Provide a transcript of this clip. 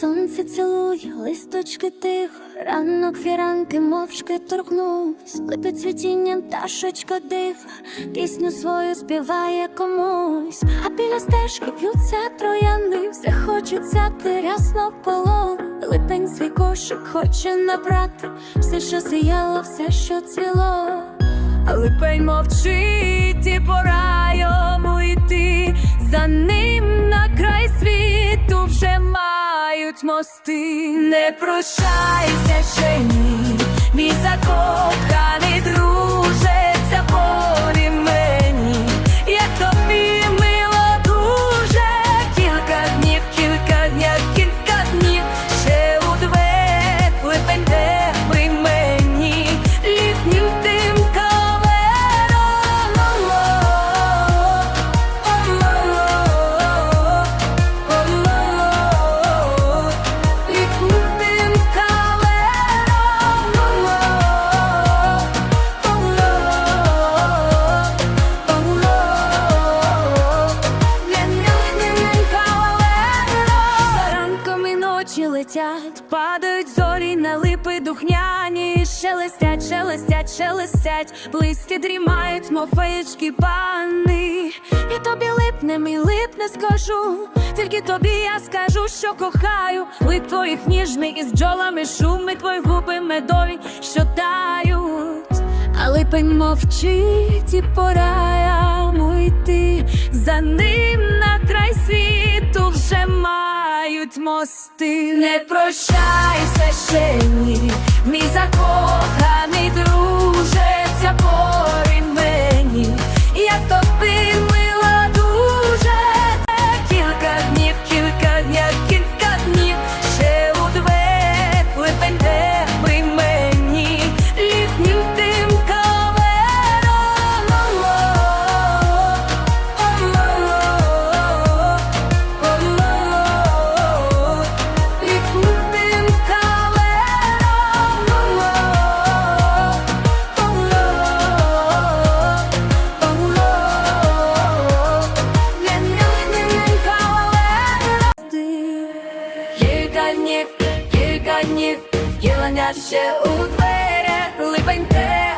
Сонце цілує, листочки тихо, ранок фіранки мовчки торкнувсь, липи цвітінням пташечка дива, пісню свою співає комусь, а біля стежки п'ються троянди, все хочеться ти рясно полон. Липень свій кошик хоче набрати, все, що сіяло, все, що цвіло. А Липень мовчить і пора йому йти за ним на край світу вже мають мости. Не прощайся ще ні, мій закоханий Ночі летять, падають зорі на липи духняні, шелестять, шелестять, шелестять, близькі дрімають, мов феєчки пани. І тобі липнем і липне скажу, тільки тобі я скажу, що кохаю. Лип твоїх ніжний із бджолами шуми, твої губи медові, що тають. А липень мовчить і пора йому йти за ним на край світу вже мають мости. Не прощайся ще ні, мій закоханий дзвонять ще у двері, липень те.